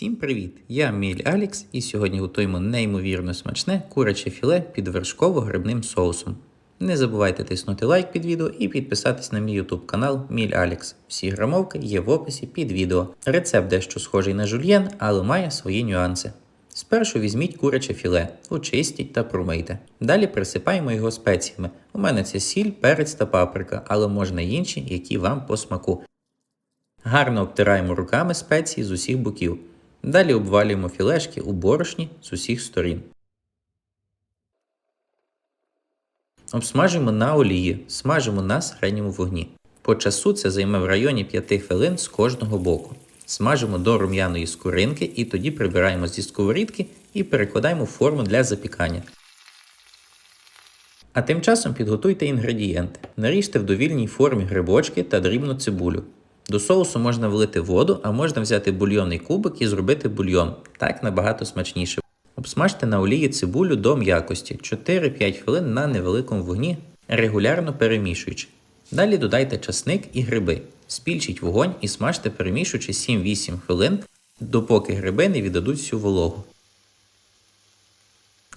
Всім привіт! Я Міль Алікс, і сьогодні готуємо неймовірно смачне куряче філе під вершково-грибним соусом. Не забувайте тиснути лайк під відео і підписатись на мій YouTube канал Міль Алікс. Всі грамовки є в описі під відео. Рецепт дещо схожий на жульєн, але має свої нюанси. Спершу візьміть куряче філе, очистіть та промийте. Далі присипаємо його спеціями. У мене це сіль, перець та паприка, але можна інші, які вам по смаку. Гарно обтираємо руками спеції з усіх боків. Далі обвалюємо філешки у борошні з усіх сторін. Обсмажуємо на олії, смажимо на середньому вогні. По часу це займе в районі 5 хвилин з кожного боку. Смажимо до рум'яної скоринки і тоді прибираємо зі сковорідки і перекладаємо в форму для запікання. А тим часом підготуйте інгредієнти. Наріжте в довільній формі грибочки та дрібну цибулю. До соусу можна влити воду, а можна взяти бульйонний кубик і зробити бульйон. Так набагато смачніше. Обсмажте на олії цибулю до м'якості 4-5 хвилин на невеликому вогні, регулярно перемішуючи. Далі додайте часник і гриби. Спільчіть вогонь і смажте перемішуючи 7-8 хвилин, допоки гриби не віддадуть всю вологу.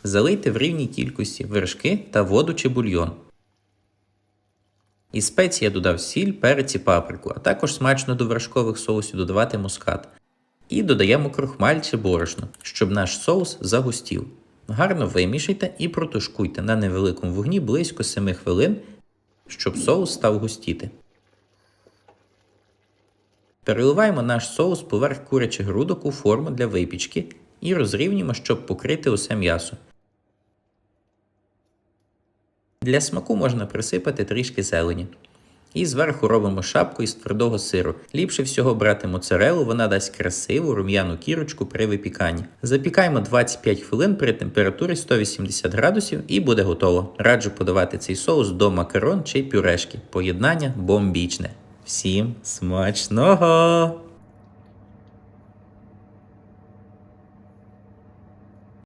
Залийте в рівній кількості вершки та воду чи бульйон. Із спеції я додав сіль, перець і паприку, а також смачно до вершкових соусів додавати мускат. І додаємо крохмаль чи борошно, щоб наш соус загустів. Гарно вимішайте і протушкуйте на невеликому вогні близько 7 хвилин, щоб соус став густіти. Переливаємо наш соус поверх курячих грудок у форму для випічки і розрівнюємо, щоб покрити усе м'ясо. Для смаку можна присипати трішки зелені. І зверху робимо шапку із твердого сиру. Ліпше всього брати моцарелу, вона дасть красиву рум'яну кірочку при випіканні. Запікаємо 25 хвилин при температурі 180 градусів і буде готово. Раджу подавати цей соус до макарон чи пюрешки. Поєднання бомбічне. Всім смачного!